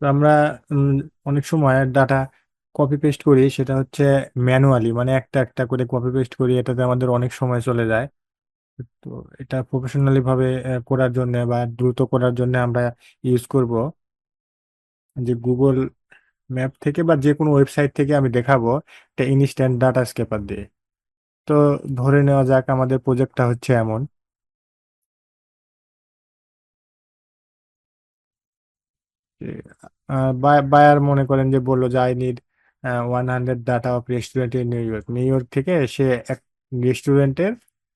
তো আমরা অনেক সময় ডাটা কপি পেস্ট করি, সেটা হচ্ছে ম্যানুয়ালি মানে একটা একটা করে কপি পেস্ট করি, এটাতে আমাদের অনেক সময় চলে যায়। তো এটা প্রফেশনালি ভাবে করার জন্য বা দ্রুত করার জন্য আমরা ইউজ করব। যে গুগল ম্যাপ থেকে বা যে কোনো ওয়েবসাইট থেকে আমি দেখাবো এটা ইনস্ট্যান্ট ডাটা স্কেপার দিয়ে। তো ধরে নেওয়া যাক আমাদের প্রজেক্টটা হচ্ছে এমন। বায়ার মনে করেন যে বলল যে I need one hundred data of restaurant in New York New York থেকে সে এক রেস্টুরেন্টের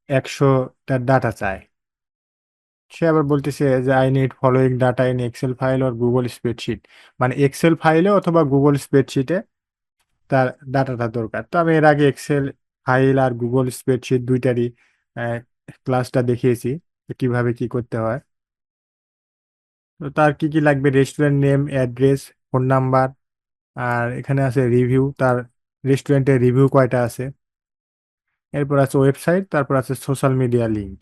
একশোটা ডাটা চায়। সে আবার বলতেছে যে I need following data in Excel file or Google spreadsheet মানে এক্সেল ফাইলে অথবা গুগল স্প্রেডশিটে তার ডাটাটা দরকার। তো আমি এর আগে এক্সেল ফাইল আর গুগল স্প্রেডশিট দুইটারই ক্লাসটা দেখিয়েছি কীভাবে কি করতে হয়। তো তার কি কি লাগবে? Restaurant name address phone number আর এখানে আছে রিভিউ তার রেস্টুরেন্টের রিভিউ কয়টা আছে? এরপর আছে ওয়েবসাইট তারপর আছে সোশ্যাল মিডিয়া লিঙ্ক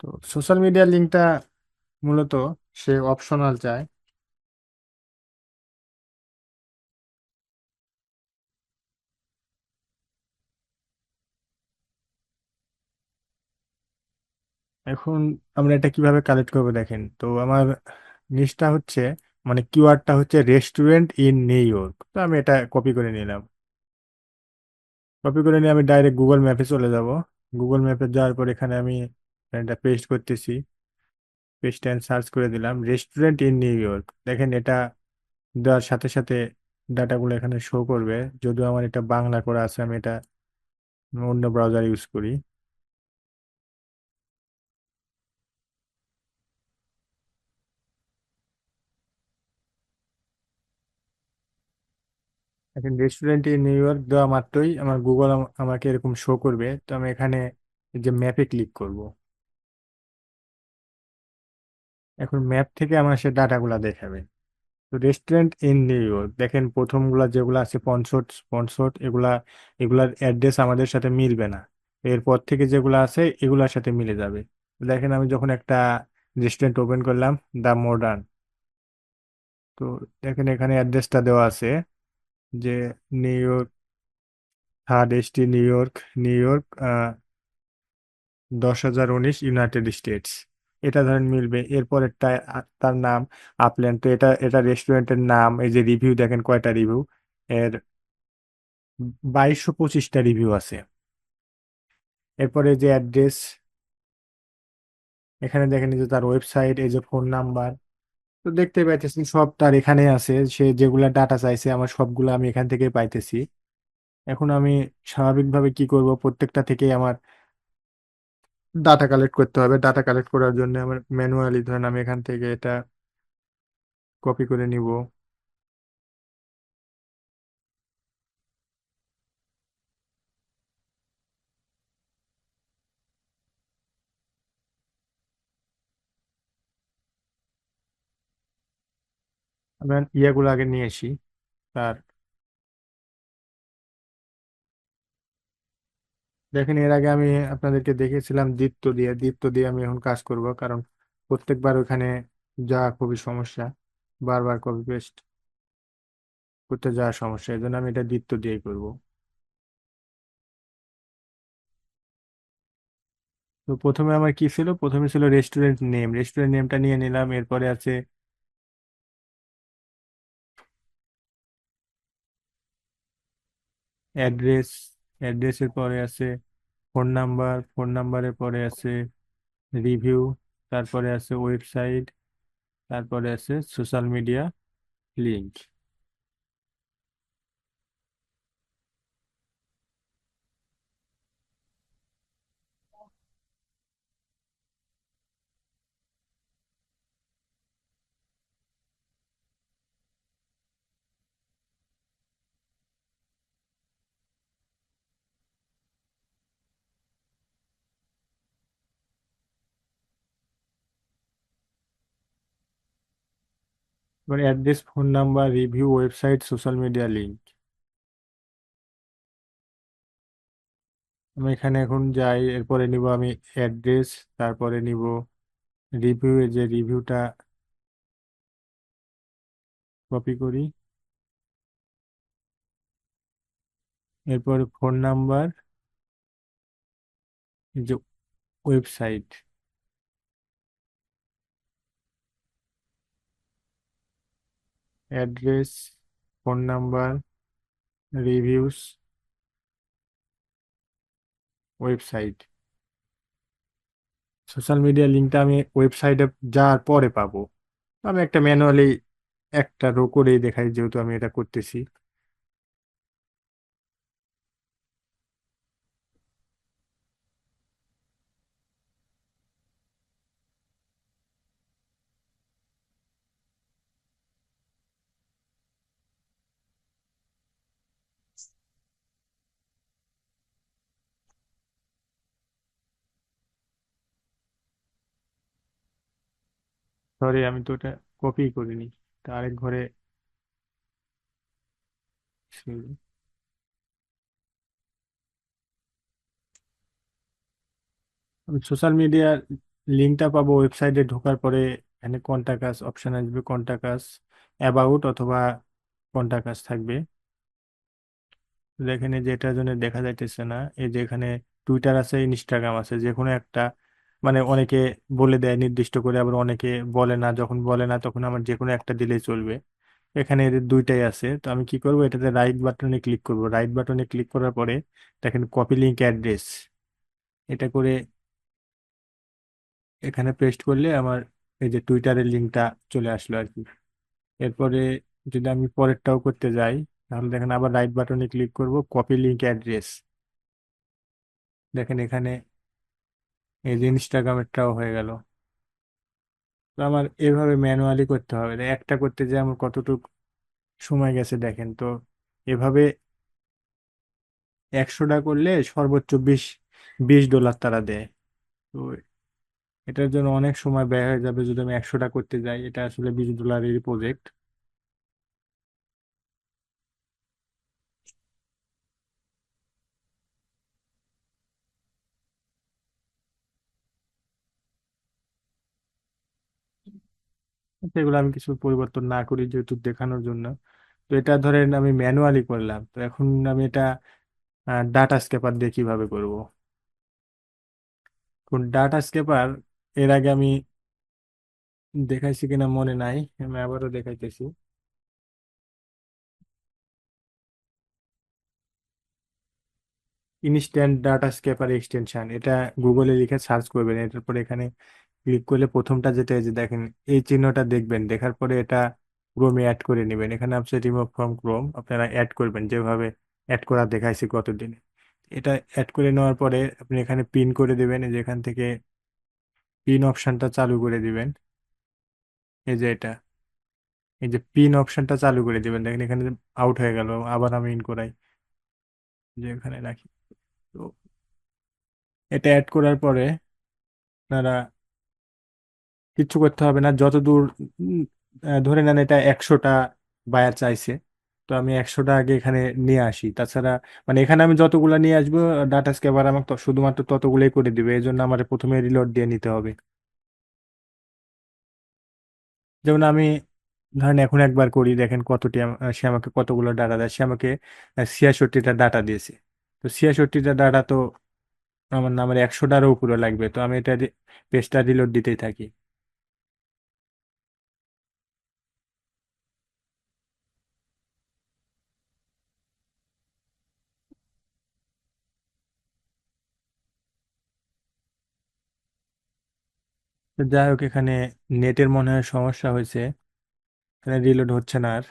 তো সোশ্যাল মিডিয়া লিঙ্কটা মূলত সে অপশনাল চায়। এখন আমরা এটা কীভাবে কালেক্ট করব দেখেন? তো আমার নিচটা হচ্ছে মানে কিওয়ার্ডটা হচ্ছে রেস্টুরেন্ট ইন নিউ ইয়র্ক তো আমি এটা কপি করে নিলাম। কপি করে নিয়ে আমি ডাইরেক্ট গুগল ম্যাপে চলে যাব। গুগল ম্যাপে যাওয়ার পর এখানে আমি এটা পেস্ট করতেছি। পেস্ট অ্যান্ড সার্চ করে দিলাম রেস্টুরেন্ট ইন নিউ ইয়র্ক দেখেন এটা দেওয়ার সাথে সাথে ডাটাগুলো এখানে শো করবে। যদিও আমার এটা বাংলা করা আছে, আমি এটা অন্য ব্রাউজার ইউজ করি। এখন রেস্টুরেন্ট ইন নিউ ইয়র্ক দেওয়া মাত্রই আমার গুগল আমাকে এরকম শো করবে। তো আমি এখানে যে ম্যাপে ক্লিক করব। এখন ম্যাপ থেকে আমার সে ডাটাগুলা দেখাবে। তো রেস্টুরেন্ট ইন নিউ ইয়র্ক দেখেন প্রথমগুলা যেগুলো আছে পনসট স্পনসট এগুলা, এগুলার অ্যাড্রেস আমাদের সাথে মিলবে না। এরপর থেকে যেগুলো আছে এগুলার সাথে মিলে যাবে। দেখেন আমি যখন একটা রেস্টুরেন্ট ওপেন করলাম দ্য মডার্ন তো দেখেন এখানে অ্যাড্রেসটা দেওয়া আছে। যে New York, third ST New York New York দশ হাজার উনিশ ইউনাইটেড স্টেটস। এটা ধরেন মিলবে। এরপরেরটা তার নাম আপল্যান্ড। তো এটা এটা রেস্টুরেন্টের নাম, এই যে রিভিউ দেখেন কয়টা রিভিউ? এর বাইশশো পঁচিশটা রিভিউ আছে। এরপরে যে অ্যাড্রেস, এখানে দেখেন যে তার ওয়েবসাইট, এই যে ফোন নাম্বার। তো দেখতে পাইতেছি সব তার এখানে আছে। সে যেগুলা ডাটা চাইছে, আমার সবগুলো আমি এখান থেকে পাইতেছি। এখন আমি স্বাভাবিকভাবে কি করব? প্রত্যেকটা থেকেই আমার ডাটা কালেক্ট করতে হবে। ডাটা কালেক্ট করার জন্য আমার ম্যানুয়ালি ধরেন আমি এখান থেকে এটা কপি করে নিব। আমরা ইয়েগুলো আগে নিয়ে আসি। তার দেখেন, এর আগে আমি আপনাদেরকে দেখিয়েছিলাম দীপ্ত দিয়ে। দীপ্ত দিয়ে আমি এখন কাজ করব, কারণ প্রত্যেকবার ওখানে যা খুবই সমস্যা, বারবার কপি পেস্ট করতে যাওয়া সমস্যা, এই জন্য আমি এটা দীপ্ত দিয়েই করব। তো প্রথমে আমার কি ছিল? প্রথমে ছিল রেস্টুরেন্ট নেম রেস্টুরেন্ট নেমটা নিয়ে নিলাম, এরপরে আছে অ্যাড্রেস, অ্যাড্রেসের পরে আছে ফোন নাম্বার, ফোন নাম্বারের পরে আছে রিভিউ, তারপরে আছে ওয়েবসাইট, তারপরে আছে সোশ্যাল মিডিয়া লিঙ্ক এবার address phone number review website social media link আমি এখানে এখন যাই, এরপরে নিব আমি অ্যাড্রেস তারপরে নিব রিভিউ যে রিভিউটা কপি করি। এরপর ফোন নাম্বার যে website address, phone number, reviews, website. Social media লিঙ্কটা আমি ওয়েবসাইটে যাওয়ার পরে পাবো। আমি একটা ম্যানুয়ালি একটা রো করেই দেখাই, যেহেতু আমি এটা করতেছি। সরি আমি তো ওটা কপি করিনি। আরেক ঘরে। আমি সোশ্যাল মিডিয়ার লিঙ্কটা পাবো ওয়েবসাইটে ঢোকার পরে। এখানে কন্টাক্ট আস অপশন আসবে কন্টাক্ট আস অ্যাবাউট অথবা কন্টাক্ট আস থাকবে। এখানে যেটার জন্য দেখা যাইতেছে না, এই যে এখানে টুইটার আছে ইনস্টাগ্রাম আছে যে কোনো একটা মানে অনেকে বলে দেয় নির্দিষ্ট করে, আবার অনেকে বলে না, যখন বলে না তখন আমার যে কোনো একটা দিলেই চলবে। এখানে এদের দুইটাই আছে। তো আমি কি করব? এটাতে রাইট বাটনে ক্লিক করব। রাইট বাটনে ক্লিক করার পরে দেখেন কপি লিঙ্ক অ্যাড্রেস এটা করে এখানে পেস্ট করলে আমার এই যে টুইটারের লিঙ্কটা চলে আসলো আর কি। এরপরে যদি আমি পরেরটাও করতে যাই, তাহলে দেখেন আবার রাইট বাটনে ক্লিক করব কপি লিঙ্ক অ্যাড্রেস দেখেন এখানে এই যে ইনস্টাগ্রামেরটাও হয়ে গেল। তো আমার এভাবে ম্যানুয়ালি করতে হবে। একটা করতে যে আমার কতটুকু সময় গেছে দেখেন তো। এভাবে একশোটা করলে সর্বোচ্চ বিশ বিশ ডলার তারা দেয়। তো এটার জন্য অনেক সময় ব্যয় হয়ে যাবে যদি আমি একশোটা করতে যাই। এটা আসলে বিশ ডলারেরই প্রজেক্ট সেগুলো আমি কিছু পরিবর্তন না করি যেহেতু দেখানোর জন্য। তো এটা ধরেন আমি ম্যানুয়ালি করলাম। তো এখন আমি এটা ডাটা স্কেপার দিয়ে কীভাবে করব? কোন ডাটা স্কেপার এর আগে আমি দেখাইছি কিনা মনে নাই, আমি আবারও দেখাইতেছি। ইনস্ট্যান্ট ডাটা স্কেপার এক্সটেনশন এটা গুগলে লিখে সার্চ করবেন এটার পরে এখানে ক্লিক করলে প্রথমটা যেটা এই যে দেখেন, এই চিহ্নটা দেখবেন, দেখার পরে এটা ক্রোমে অ্যাড করে নেবেন। এখানে আপনি রিমুভ ফ্রম ক্রোম আপনারা অ্যাড করবেন, যেভাবে অ্যাড করা দেখাইছি কতদিনে। এটা অ্যাড করে নেওয়ার পরে আপনি এখানে পিন করে দেবেন, এই যে এখান থেকে পিন অপশানটা চালু করে দিবেন। এই যে এটা, এই যে পিন অপশানটা চালু করে দিবেন। দেখেন এখানে আউট হয়ে গেল, আবার আমি ইন করাই। যে এখানে রাখি। তো এটা অ্যাড করার পরে আপনারা কিচ্ছু করতে হবে না। যতদূর ধরে নেন এটা একশোটা বায়ার চাইছে, তো আমি একশোটা আগে এখানে নিয়ে আসি। তাছাড়া মানে এখানে আমি যতগুলো নিয়ে আসব ডাটা স্ক্যাপার আমাকে শুধুমাত্র ততগুলোই করে দিবে। এই জন্য আমার প্রথমে রিলোড দিয়ে নিতে হবে। যেমন আমি, ধরেন এখন একবার করি, দেখেন কতটি সে আমাকে কতগুলো ডাটা দেয়। সে আমাকে ছিয়াষট্টিটা ডাটা দিয়েছে। তো ছিয়াষট্টিটা ডাটা তো আমার না আমার একশোটারও উপরে লাগবে। তো আমি এটা পেজটা রিলোড দিতেই থাকি। যাই হোক এখানে নেটের মনে হয় সমস্যা হয়েছে। এখানে রিলোড হচ্ছে না আর।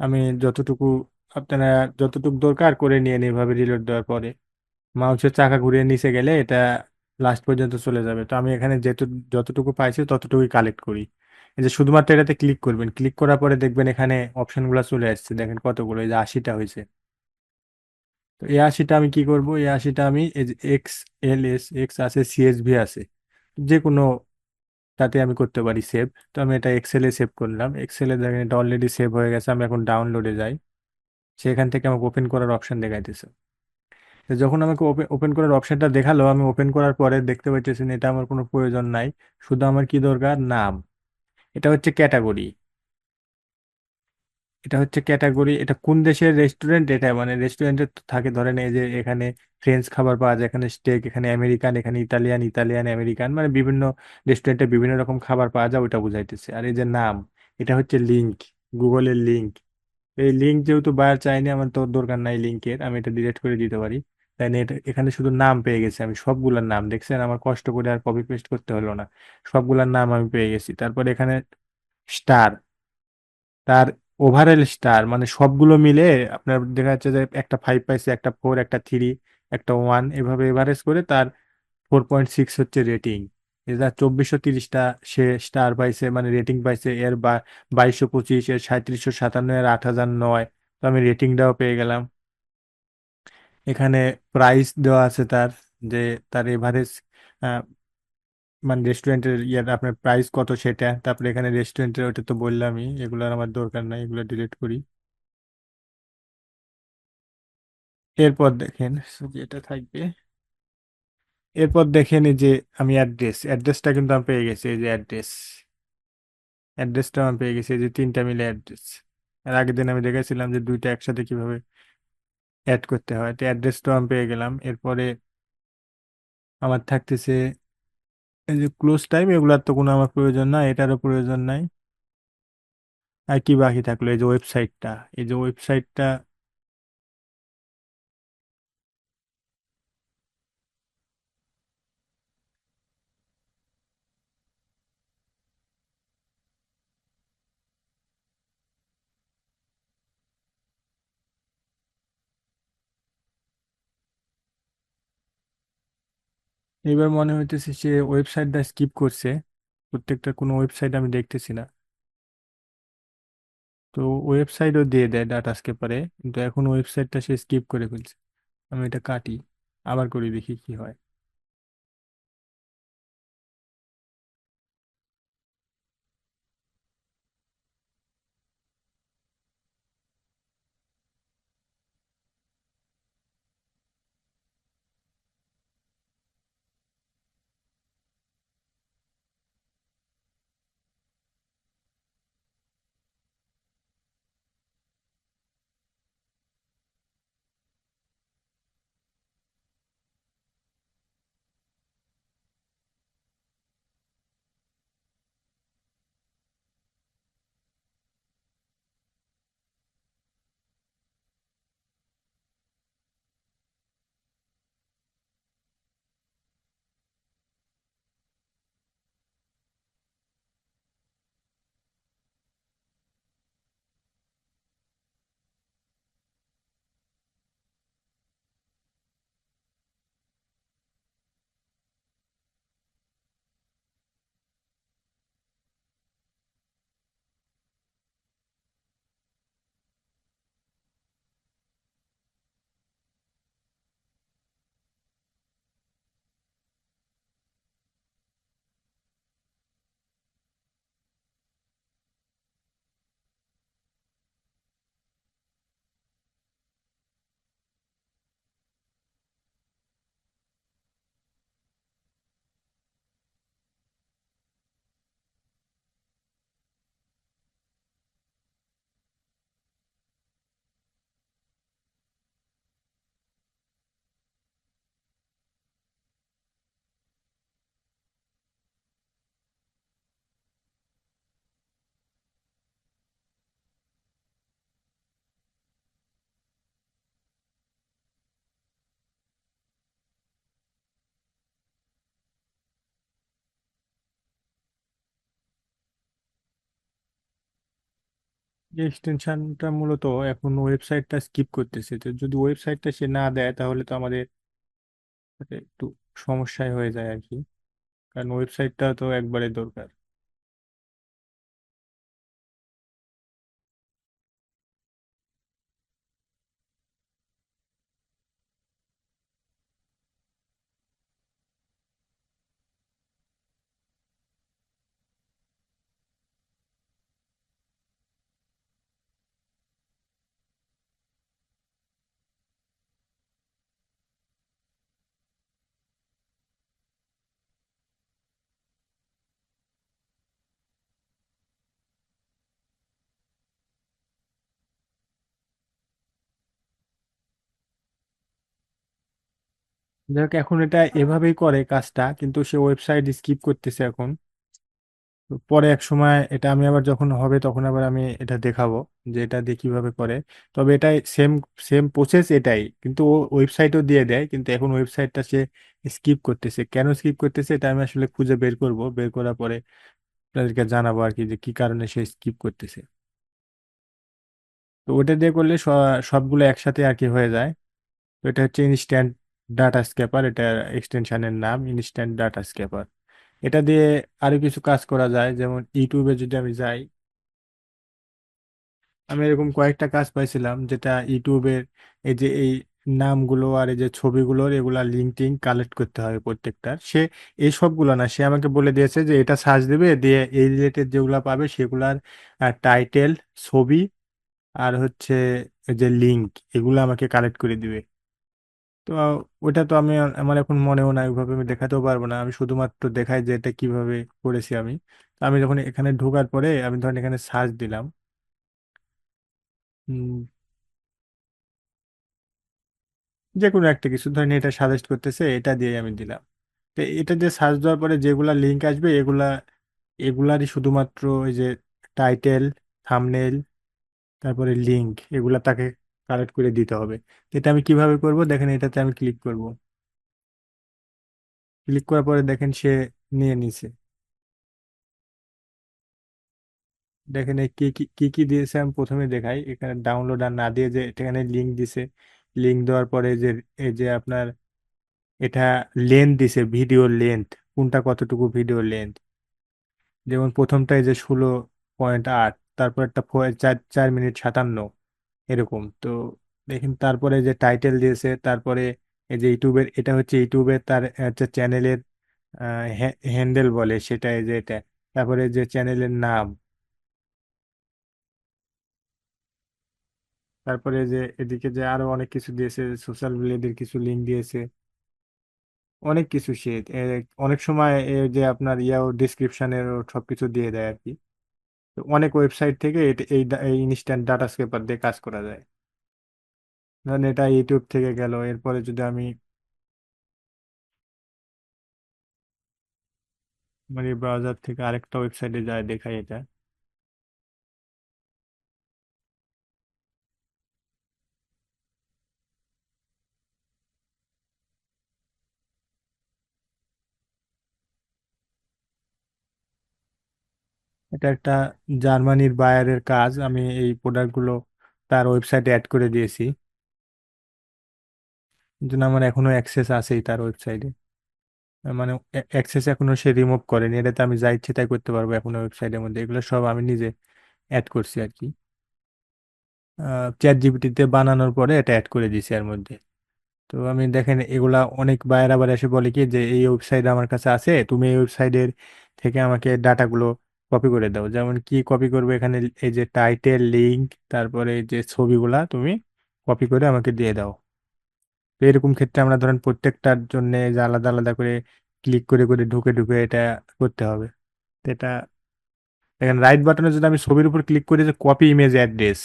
আমি যতটুকু, আপনারা যতটুকু দরকার করে নিয়ে এভাবে রিলোড দেওয়ার পরে। মাউসের চাকা ঘুরিয়ে নিচে গেলে এটা লাস্ট পর্যন্ত চলে যাবে। তো আমি এখানে যেহেতু যতটুকু পাইছি ততটুকুই কালেক্ট করি। এই যে শুধুমাত্র এটাতে ক্লিক করবেন। ক্লিক করার পরে দেখবেন এখানে অপশনগুলো চলে আসছে। দেখেন কতগুলো, এই যে আশিটা হয়েছে। তো এই আশিটা আমি কি করব? এই আশিটা আমি এক্স এল এস এক্স আছে সিএসভি আছে। যে কোনো তাতে আমি করতে পারি সেভ তো আমি এটা এক্সেলে সেভ করলাম। এক্সেলে দেখেন এটা অলরেডি সেভ হয়ে গেছে, আমি এখন ডাউনলোডে যাই। সেখান থেকে আমাকে ওপেন করার অপশান দেখাইতেছে। তো যখন আমাকে ওপেন করার অপশানটা দেখাল, আমি ওপেন করার পরে দেখতে পাচ্ছি এটা আমার কোনো প্রয়োজন নাই। শুধু আমার কি দরকার? নাম। এটা হচ্ছে ক্যাটাগরি এটা হচ্ছে ক্যাটাগরি, এটা কোন দেশের রেস্টুরেন্ট এটা? মানে রেস্টুরেন্টে থাকে, ধরেন এই যে এখানে ফ্রেঞ্চ খাবার পাওয়া যায়, এখানে স্টেক এখানে আমেরিকান এখানে ইতালিয়ান ইতালিয়ান আমেরিকান মানে বিভিন্ন রেস্টুরেন্টে বিভিন্ন রকম খাবার পাওয়া যায় ওটা বুঝাইতেছে। আর এই যে নাম, এটা হচ্ছে লিঙ্ক গুগলের লিঙ্ক এই লিঙ্ক যেহেতু বায়ার চাইনি আমার তো দরকার নাই লিঙ্কের আমি এটা ডিলিট করে দিতে পারি। তাই এটা, এখানে শুধু নাম পেয়ে গেছি আমি, সবগুলোর নাম। দেখছেন, আমার কষ্ট করে আর কপি পেস্ট করতে হলো না। সবগুলোর নাম আমি পেয়ে গেছি। তারপর এখানে স্টার তার ওভারঅল স্টার মানে সবগুলো মিলে আপনার দেখা যাচ্ছে যে একটা ফাইভ পাইছে একটা ফোর একটা থ্রি একটা ওয়ান এভাবে এভারেজ করে তার ফোর পয়েন্ট সিক্স হচ্ছে রেটিং এটা চব্বিশশো তিরিশটা সে স্টার পাইছে মানে রেটিং পাইছে, এর বা বাইশশো পঁচিশ, এর সাঁত্রিশশো সাতান্ন, এর আট হাজার নয়। তো আমি রেটিংটাও পেয়ে গেলাম। এখানে প্রাইস দেওয়া আছে তার, যে তার এভারেজ মানে রেস্টুরেন্টের ইয়ে আপনার প্রাইস কত সেটা, তারপরে এখানে রেস্টুরেন্টের ওটা তো বললামই, এগুলো আর আমার দরকার নাই, এগুলো ডিলিট করি। এরপর দেখেন যেটা থাকবে, এরপর দেখেন যে আমি অ্যাড্রেস অ্যাড্রেসটা কিন্তু আমি পেয়ে গেছি, এই যে অ্যাড্রেস অ্যাড্রেসটা আমি পেয়ে গেছি, এই যে তিনটা মিলে অ্যাড্রেস আর আগের দিন আমি দেখেছিলাম যে দুইটা একসাথে কীভাবে অ্যাড করতে হয়, তো অ্যাড্রেসটাও আমি পেয়ে গেলাম। এরপরে আমার থাকতেছে এই যে ক্লোজ টাইম এগুলার তো কোনো আমার প্রয়োজন না এটারও প্রয়োজন নাই। আর কি বাকি থাকল? এই যে ওয়েবসাইটটা এই যে ওয়েবসাইটটা এবার মনে হইতেছে সে ওয়েবসাইটটা স্কিপ করছে। প্রত্যেকটা কোনো ওয়েবসাইট আমি দেখতেছি না। তো ওয়েবসাইটও দিয়ে দেয় ডাটা স্কেপারে কিন্তু এখন ওয়েবসাইটটা সে স্কিপ করে ফেলছে। আমি এটা কাটি, আবার করে দেখি কি হয়। এক্সটেনশনটা মূলত এখন ওয়েবসাইটটা স্কিপ করতেছে। তো যদি ওয়েবসাইটটা সে না দেয়, তাহলে তো আমাদের একটু সমস্যায় হয়ে যায় আর কি। কারণ ওয়েবসাইটটা তো একবারে দরকার। যাই হোক এখন এটা এভাবেই করে কাজটা, কিন্তু সে ওয়েবসাইট স্কিপ করতেছে এখন। তো পরে এক সময় এটা আমি আবার যখন হবে তখন আবার আমি এটা দেখাবো যে এটা দিয়ে কীভাবে করে। তবে এটাই সেম সেম প্রসেস এটাই, কিন্তু ও ওয়েবসাইটও দিয়ে দেয়, কিন্তু এখন ওয়েবসাইটটা সে স্কিপ করতেছে। কেন স্কিপ করতেছে এটা আমি আসলে খুঁজে বের করব। বের করার পরে আপনাদেরকে জানাব আর কি যে কি কারণে সে স্কিপ করতেছে। তো ওটা দিয়ে করলে সবগুলো একসাথে আর কি হয়ে যায়। তো এটা হচ্ছে ইনস্ট্যান্ট ডাটা স্ক্যাপার এটা এক্সটেনশনের নাম ইনস্ট্যান্ট ডাটা স্ক্যাপার এটা দিয়ে আরও কিছু কাজ করা যায়, যেমন ইউটিউবে যদি আমি যাই, আমি এরকম কয়েকটা কাজ পাইছিলাম, যেটা ইউটিউবের এই যে, এই নামগুলো আর এই যে ছবিগুলোর এগুলা লিঙ্ক টিঙ্ক কালেক্ট করতে হবে প্রত্যেকটার। সে এই সবগুলো না, সে আমাকে বলে দিয়েছে যে এটা সার্চ দেবে, দিয়ে এই রিলেটেড যেগুলো পাবে সেগুলার টাইটেল ছবি, আর হচ্ছে যে লিঙ্ক এগুলো আমাকে কালেক্ট করে দিবে। তো ওটা তো আমি আমার এখন মনেও নাই, ওইভাবে আমি দেখাতেও পারব না। আমি শুধুমাত্র দেখাই যে এটা কীভাবে করেছি আমি। আমি যখন এখানে ঢোকার পরে আমি ধরেন এখানে সার্চ দিলাম। যে কোনো একটা কিছু ধরেন এটা সাজেস্ট করতেছে, এটা দিয়ে আমি দিলাম। তো এটা দিয়ে সার্চ দেওয়ার পরে যেগুলা লিঙ্ক আসবে, এগুলা, এগুলারই শুধুমাত্র ওই যে টাইটেল থাম্বনেইল তারপরে লিঙ্ক এগুলা তাকে কালেক্ট করে দিতে হবে। এটা আমি কীভাবে করব? দেখেন এটাতে আমি ক্লিক করব। ক্লিক করার পরে দেখেন সে নিয়ে নিছে। দেখেন এই কি কি দিয়েছে আমি প্রথমে দেখাই। এখানে ডাউনলোড আর না দিয়ে যে এখানে লিঙ্ক দিছে। লিঙ্ক দেওয়ার পরে যে, এই যে আপনার এটা লেন্থ দিছে ভিডিও লেন্থ কোনটা কতটুকু ভিডিও লেন্থ যেমন প্রথমটায় যে ষোলো পয়েন্ট আট, তারপর একটা চার চার মিনিট সাতান্ন। এরকম। তো দেখেন তারপরে যে টাইটেল দিয়েছে, তারপরে এই যে ইউটিউবের, এটা হচ্ছে ইউটিউবের তার হচ্ছে চ্যানেলের হ্যান্ডেল বলে সেটা, এই যে এটা। তারপরে যে চ্যানেলের নাম। তারপরে যে এদিকে যে আরও অনেক কিছু দিয়েছে, সোশ্যাল মিডিয়াদের কিছু লিঙ্ক দিয়েছে। অনেক কিছু সে অনেক সময় যে আপনার ইয়াও ডিসক্রিপশনের সবকিছু দিয়ে দেয় আর কি। তো অনেক ওয়েবসাইট থেকে এই ইনস্ট্যান্ট ডাটা স্ক্রেপার দিয়ে কাজ করা যায়। ধরেন এটা ইউটিউব থেকে গেল, এরপরে যদি আমি মানে ব্রাউজার থেকে আরেকটা ওয়েবসাইটে যাই, দেখাই এটা। এটা একটা জার্মানির বায়ারের কাজ। আমি এই প্রোডাক্টগুলো তার ওয়েবসাইটে অ্যাড করে দিয়েছি। জন্য আমার এখনও অ্যাক্সেস আছেই তার ওয়েবসাইটে। মানে অ্যাক্সেস এখনও সে রিমুভ করেনি। এটাতে আমি যা ইচ্ছে তাই করতে পারব এখনও ওয়েবসাইটের মধ্যে। এগুলো সব আমি নিজে অ্যাড করছি আর কি। চ্যাট জিপিটিতে বানানোর পরে এটা অ্যাড করে দিয়েছি এর মধ্যে। তো আমি দেখেন এগুলা অনেক বায়ার আবার এসে বলে কি যে, এই ওয়েবসাইট আমার কাছে আছে, তুমি এই ওয়েবসাইটের থেকে আমাকে ডাটাগুলো কপি করে দাও। যেমন কি কপি করবে? এখানে এই যে টাইটেল লিঙ্ক তারপরে এই যে ছবিগুলা তুমি কপি করে আমাকে দিয়ে দাও। তো এরকম ক্ষেত্রে আমরা ধরেন প্রত্যেকটার জন্য যে আলাদা আলাদা করে ক্লিক করে করে ঢুকে ঢুকে এটা করতে হবে। এটা এখানে রাইট বাটনে যদি আমি ছবির উপর ক্লিক করি যে কপি ইমেজ অ্যাড্রেস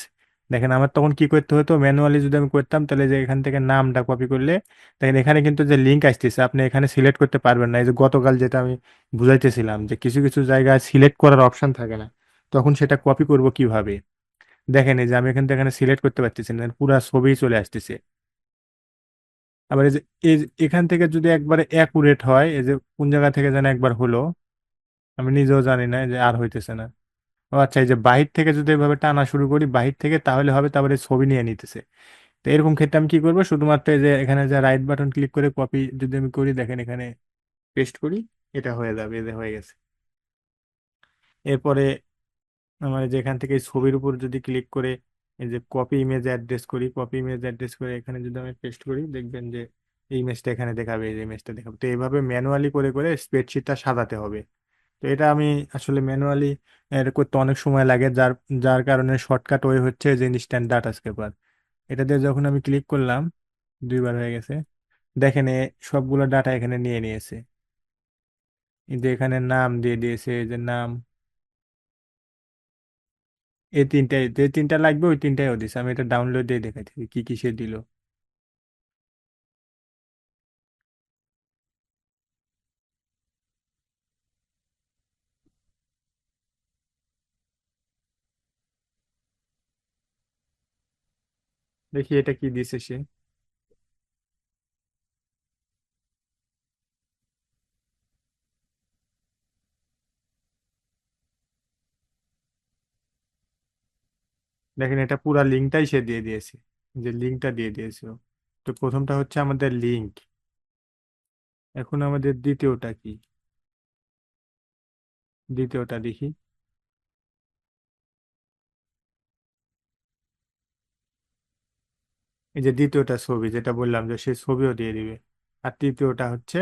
দেখেন আমার তখন কি করতে হতো? ম্যানুয়ালি যদি আমি করতাম, তাহলে যে এখান থেকে নামটা কপি করলে, দেখেন এখানে কিন্তু যে লিঙ্ক আসতেছে, আপনি এখানে সিলেক্ট করতে পারবেন না। এই যে গতকাল যেটা আমি বুঝাইতেছিলাম যে কিছু কিছু জায়গায় সিলেক্ট করার অপশন থাকে না, তখন সেটা কপি করব কীভাবে? দেখেন এই যে আমি এখান থেকে এখানে সিলেক্ট করতে পারতেছি না, পুরা ছবি চলে আসতেছে। আবার এই যে এখান থেকে যদি একবারে অ্যাকুরেট হয়, এই যে কোন জায়গা থেকে যেন একবার হলো, আমি নিজেও জানি না যে আর হইতেছে না। ও আচ্ছা এই যে বাহির থেকে যদি এভাবে টানা শুরু করি, বাহির থেকে তাহলে হবে তারপরে ছবি নিয়ে নিতেছে। তো এরকম ক্ষেত্রে আমি কি করব? শুধুমাত্র এই যে এখানে যে রাইট বাটন ক্লিক করে কপি যদি আমি করি, দেখেন এখানে পেস্ট করি, এটা হয়ে যাবে, এই যে হয়ে গেছে। এরপরে আমার এই যে এখান থেকে ছবির উপর যদি ক্লিক করে, এই যে কপি ইমেজ অ্যাড্রেস করি কপি ইমেজ অ্যাড্রেস করে এখানে যদি আমি পেস্ট করি, দেখবেন যে এই ইমেজটা এখানে দেখাবে, এই ইমেজটা দেখাবে। তো এইভাবে ম্যানুয়ালি করে করে স্প্রেডশিটটা সাজাতে হবে। তো এটা আমি আসলে ম্যানুয়ালি এটা করতে অনেক সময় লাগে। যার যার কারণে শর্টকাট ওয়ে হচ্ছে যে ইনস্ট্যান্ট ডাটা স্ক্রেপার এটা দিয়ে যখন আমি ক্লিক করলাম, দুইবার হয়ে গেছে। দেখেন সবগুলো ডাটা এখানে নিয়ে নিয়েছে। যে এখানে নাম দিয়ে দিয়েছে যে নাম। এই তিনটাই, যে তিনটা লাগবে ওই তিনটাই ও দিছে। আমি এটা ডাউনলোড দিয়ে দেখাচ্ছি কি কি সে দিল। দেখি এটা কি দিছে সে। দেখেন এটা পুরা লিঙ্কটাই সে দিয়ে দিয়েছে, যে লিঙ্কটা দিয়ে দিয়েছে। তো প্রথমটা হচ্ছে আমাদের লিঙ্ক, এখন আমাদের দ্বিতীয়টা কি? দ্বিতীয়টা দেখি। এই যে দ্বিতীয়টা ছবি যেটা বললাম যে সে ছবিও দিয়ে দিবে। আর তৃতীয়টা হচ্ছে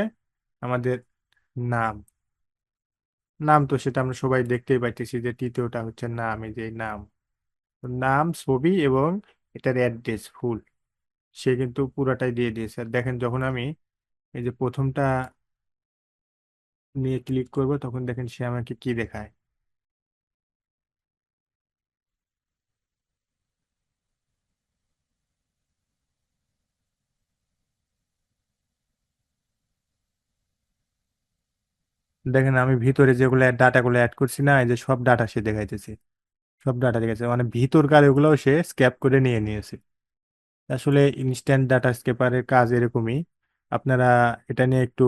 আমাদের নাম। নাম তো সেটা আমরা সবাই দেখতেই পাইতেছি যে তৃতীয়টা হচ্ছে নাম, এই যে নাম। নাম, ছবি এবং এটার অ্যাড্রেস, ফুল, সে কিন্তু পুরাটাই দিয়ে দিয়েছে। আর দেখেন যখন আমি এই যে প্রথমটা নিয়ে ক্লিক করব তখন দেখেন সে আমাকে কি দেখায়? দেখেন আমি ভিতরে যেগুলো ডাটাগুলো অ্যাড করছি না, এই যে সব ডাটা সে দেখাইতেছে। সব ডাটা দেখাচ্ছে মানে ভিতরকার এগুলোও সে স্ক্যাপ করে নিয়ে নিয়েছে। আসলে ইনস্ট্যান্ট ডাটা স্ক্যাপারের কাজ এরকমই। আপনারা এটা নিয়ে একটু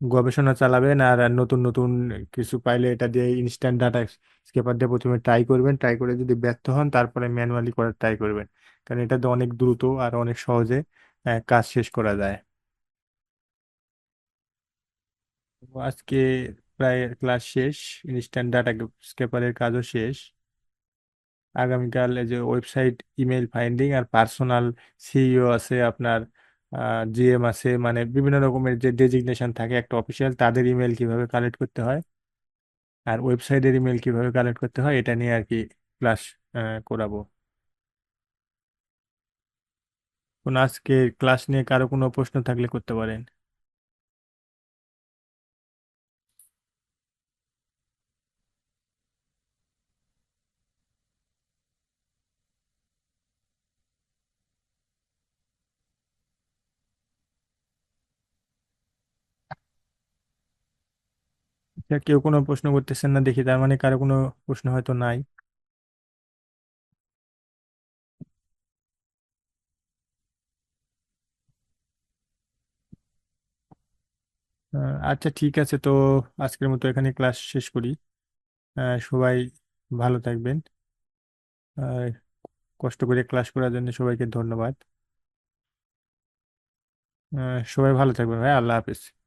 গবেষণা চালাবেন আর নতুন নতুন কিছু পাইলে এটা দিয়ে ইনস্ট্যান্ট ডাটা স্ক্যাপার দিয়ে প্রথমে ট্রাই করবেন। ট্রাই করে যদি ব্যর্থ হন, তারপরে ম্যানুয়ালি করার ট্রাই করবেন। কারণ এটা তো অনেক দ্রুত আর অনেক সহজে কাজ শেষ করা যায়। আজকে প্রায় ক্লাস শেষ ইনস্ট্যান্ট ডাটা স্ক্যাপারের কাজও শেষ। আগামীকাল এই যে ওয়েবসাইট ইমেল ফাইন্ডিং আর পার্সোনাল সিইও আছে আপনার জিএম আছে মানে বিভিন্ন রকমের যে ডেজিগনেশন থাকে একটা অফিসিয়াল তাদের ইমেল কীভাবে কালেক্ট করতে হয় আর ওয়েবসাইটের ইমেল কীভাবে কালেক্ট করতে হয়, এটা নিয়ে আর কি ক্লাস করাবো। কোন আজকে ক্লাস নিয়ে কারও কোনো প্রশ্ন থাকলে করতে পারেন। কেউ কোনো প্রশ্ন করতেছেন না দেখি তার মানে কারও কোনো প্রশ্ন হয়তো নাই। আহ, আচ্ছা ঠিক আছে তো আজকের মতো এখানে ক্লাস শেষ করি। সবাই ভালো থাকবেন। আহ, কষ্ট করে ক্লাস করার জন্য সবাইকে ধন্যবাদ। আহ, সবাই ভালো থাকবেন ভাই আল্লাহ হাফিজ।